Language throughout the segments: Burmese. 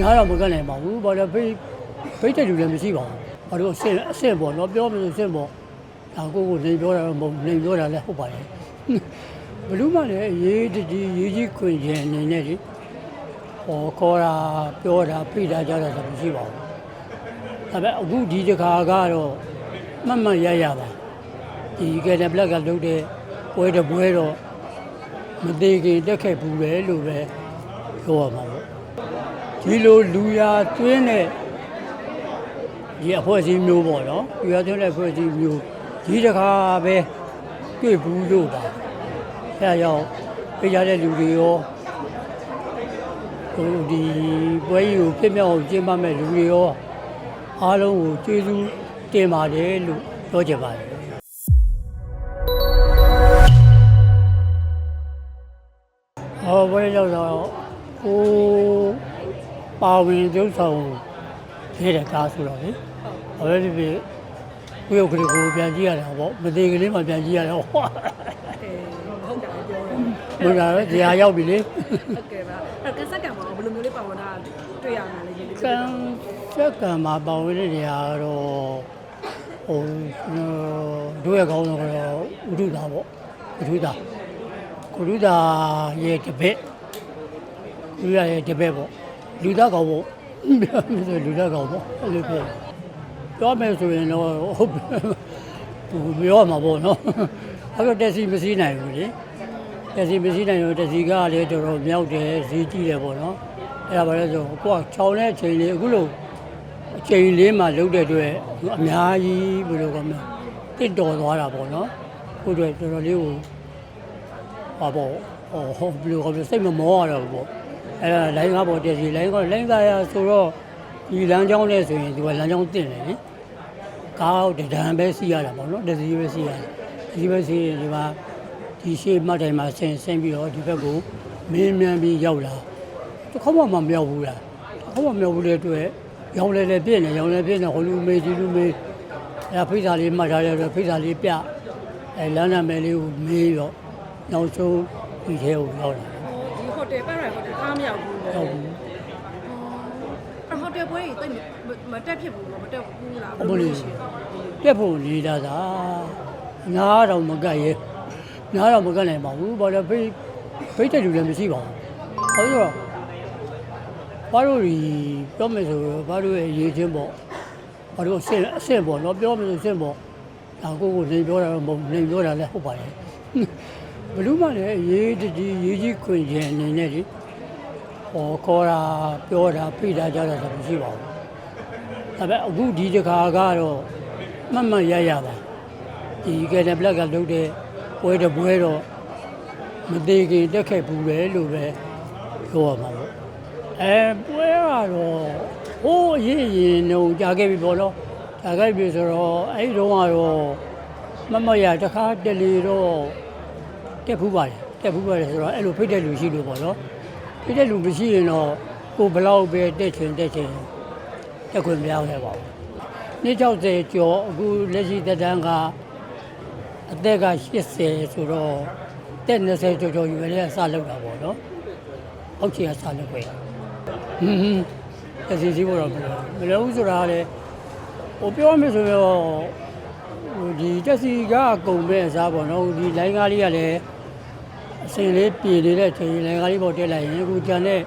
ညားတော့မကန့်နိုင်ပါဘူးဘာလို့ဖိတ်ဖိတ်တဲ့လူလည်းမရှိပါဘူးဘာလို့အဆင့်အဆင့်ပေါ့နော်ပြောမယ်ဆိုအဆင့်ပေါ့ဒါကိုကိုနေပြောတာတော့မဟုတ်နေပြောတာလည်းဟုတ်ပါတယ်ဘလူးမလည်းရေးတကြီးရေးကြီးခွင်ခြင်းအနေနဲ့လေဟောခေါ်တာပြောတာဖိတ်တာကြတာတော့မရှိပါဘူးဒါပေမဲ့အခုဒီတစ်ခါကတော့မှတ်မှတ်ရရပါဒီကဲတဲ့ဘလက်ကလုပ်တဲ့ပွဲတစ်ပွဲတော့မသေးခင်တက်ခဲ့ဘူးပဲလို့ပဲပြောရမှာပေါ့ ဒီလိုလူရာတွင်းတဲ့ဒီအဖွဲ့အစည်းမျိုးပေါ့နော်လူရာတွင်းတဲ့အဖွဲ့အစည်းမျိုးဒီတခါပဲတွေ့ဘူးလို့ပါအဲဒါကြောင့်ပြကြတဲ့လူတွေရောဟိုဒီပွဲကြီးကိုပြည့်မြောက်အောင်ကျင်းပမဲ့လူတွေရောအားလုံးကိုကျေးဇူးတင်ပါတယ်လို့ပြောချင်ပါတယ်ဟောဘယ်ရောက်တော့ကို ပါဝင်ကျုပ်ဆောင်ခဲ့တဲ့ကားဆိုတော့လေဘာပဲဖြစ်ဖြစ်ကိုရုပ်ကလေးကိုပြန်ကြည့်ရတာပေါ့မသေးကလေးမှပြန်ကြည့်ရတာဟောဟုတ်တာပြောတယ်ဘုရားတော့ဇာရောက်ပြီလေဟုတ်ကဲ့ပါအဲ့ကစက်ကံမှာဘယ်လိုမျိုးလေးပါဝင်တာတွေ့ရမှာလဲဒီကံစက်ကံမှာပါဝင်တဲ့နေရာတော့ဟိုတို့ရဲ့ကောင်းတော့ကတော့ဥဒုသာပေါ့ဥဒုသာကုဒုသာရဲ့တပည့်လူရရဲ့တပည့်ပေါ့ လူသားကောင်ပေါ့ပြောမယ်ဆိုလူသားကောင်ပေါ့အဲ့လိုပြောပြောမယ်ဆိုရင်တော့ဟုတ်ဘူးပြောရမှာပေါ့နော်အဲ့တော့တက်စီမစည်းနိုင်ဘူးလေတက်စီမစည်းနိုင်တော့တက်စီကလည်းတော်တော်မြောက်တယ်ဈေးကြီးတယ်ပေါ့နော်အဲ့ဒါပါလဲဆိုကိုက6တဲ့အချိန်လေးအခုလို့အချိန်လေးမှလုတ်တဲ့အတွက်အများကြီးဘယ်လိုကောမလဲတစ်တော်သွားတာပေါ့နော်ကိုတို့တော်တော်လေးကိုဟာပေါ့ဟောဟောဘယ်လိုခေါ်လဲစိတ်မမောရတော့ဘူးပေါ့ အဲ့ဒါလိုင်းကားပေါ်တက်စီလိုင်းကားလိုင်းကားရဆိုတော့ဒီလမ်းကြောင်းနဲ့ဆိုရင်ဒီကလမ်းကြောင်းတင်တယ်လေကားတဒံပဲစီးရတာပေါ့နော်တစီပဲစီးရတယ်ဒီပဲစီးရင်ဒီမှာဒီရှေ့မှတ်တိုင်မှာဆင်းဆင်းပြီးတော့ဒီဘက်ကိုမင်းမြန်ပြီးရောက်လာတစ်ခေါက်မှမမြောက်ဘူးလားတစ်ခေါက်မှမမြောက်ဘူးတဲ့အတွက်ရောင်လေလေပြည့်နေရောင်လေပြည့်နေဟိုလူမေးဒီလူမေးအဲ့ဖိစာလေးမှတ်ထားတဲ့အတွက်ဖိစာလေးပြအဲလမ်းနာမယ်လေးကိုမေးတော့နောက်ဆုံးဒီထဲကိုရောက်လာတယ်ဒီဟိုတယ်ပဲရိုင်ဟိုတယ်အားမရောက်ဘူးလေ ဟုတ်ဘူးအဲ့ဟိုတယ်ပွဲကြီးတိတ်မတက်ဖြစ်ဘူးမတက်ဘူးလားအမလို့ပြက်ဖို့နေတာသာငါးတော့မကတ်ရဲငါးတော့မကတ်နိုင်ပါဘူးဘာလို့ဖိတ်ဖိတ်တဲ့လူလည်းမရှိပါဘူးဟုတ်ဆိုတော့ဘာလို့ဒီပြောမယ်ဆိုတော့ဘာလို့ရဲ့ရေးချင်းပေါ့ဘာလို့အဆင့်အဆင့်ပေါ့နော်ပြောမယ်ဆိုအဆင့်ပေါ့ဒါကိုကိုနေပြောတာတော့မဟုတ်နေပြောတာလည်းဟုတ်ပါတယ်ဘလူးမလည်းရေးတကြီးရေးကြီးခွင်ခြင်းအနေနဲ့ဒီ ဟောခေါ်တာပြောတာဖိတာကြတာတော့မရှိပါဘူးဒါပေမဲ့အခုဒီတစ်ခါကတော့မှတ်မှတ်ရရပါဒီကဲတဲ့ဘလက်ကလုပ်တဲ့ပွဲတစ်ပွဲတော့မသေးခင်တက်ခဲ့ဘူးပဲလို့ပဲပြောရမှာပေါ့အဲပွဲကတော့ဟိုးအရင်အရင်တော့ကြာခဲ့ပြီပေါ့နော်ကြာခဲ့ပြီဆိုတော့အဲ့ဒီတော့ကတော့မတ်မတ်ရတစ်ခါတလေတော့တက်ဖူးပါတယ်တက်ဖူးပါတယ်ဆိုတော့အဲ့လိုဖိတ်တဲ့လူရှိလို့ပေါ့နော် ဖိတ်တဲ့လူမရှိရင်တော့ကိုဘလောက်ပဲတက်ချင်တက်ချင်တက်ခွင့်မရခဲ့ပါဘူး။နှစ်60ကျော်အခုလက်ရှိသက်တမ်းကအသက်က80ဆိုတော့တက်20ကျော်ကျော်ယူရတဲ့စလောက်တာပေါ့နော်။အောက်ခြေကစလောက်ပဲ။ဟွန်းဟွန်းအစီအစီပေါ်တော့မလို့မလို့ဘူးဆိုတာကလေဟိုပြောမယ်ဆိုတော့ဟိုဒီတက်စီကအကုန်ပဲအစားပေါ့နော်ဒီလိုင်းကားလေးကလည်း အစင်လေးပြည်နေတဲ့ချိန်လိုင်းကားလေးပေါ်တက်လိုက်ရင်အခုကျန်တဲ့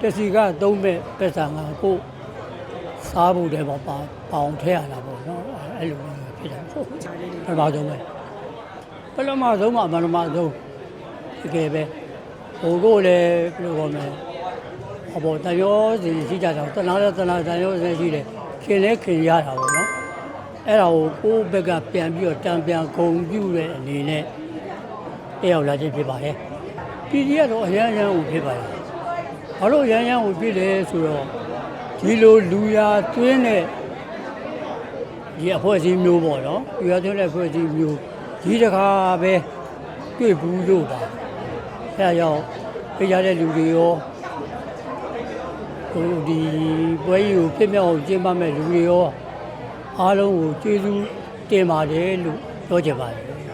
တက်စီကသုံးမဲ့ပက်ဆာကကိုစားဖို့တည်းပေါ့ပါပေါင်ထဲရတာပေါ့နော်အဲ့လိုမျိုးဖြစ်တာဟုတ်ချာလေးပထမဆုံးပဲပထမဆုံးမှပထမဆုံးတကယ်ပဲဟိုကိုလည်းဘယ်လိုခေါ်မလဲအပေါ်တရောစီရှိကြတာတနာလည်းတနာတရောစီရှိတယ်ခင်လဲခင်ရတာပေါ့နော်အဲ့ဒါကိုကိုယ့်ဘက်ကပြန်ပြီးတော့တံပြန်ဂုံပြူတဲ့အနေနဲ့ တယောက်လာခြင်းဖြစ်ပါတယ်ပြည်ကြီးကတော့အရန်အရန်ကိုဖြစ်ပါတယ်ဘာလို့အရန်အရန်ကိုဖြစ်လဲဆိုတော့ဒီလိုလူရာတွင်းတဲ့ဒီအဖွဲ့အစည်းမျိုးပေါ့နော်လူရာတွင်းတဲ့အဖွဲ့အစည်းမျိုးဒီတခါပဲတွေ့ဘူးလို့ပါအဲဒါကြောင့်ပြကြတဲ့လူတွေရောဟိုဒီပွဲကြီးကိုပြည့်မြောက်အောင်ကျင်းပမဲ့လူတွေရောအားလုံးကိုကျေးဇူးတင်ပါတယ်လို့ပြောချင်ပါတယ်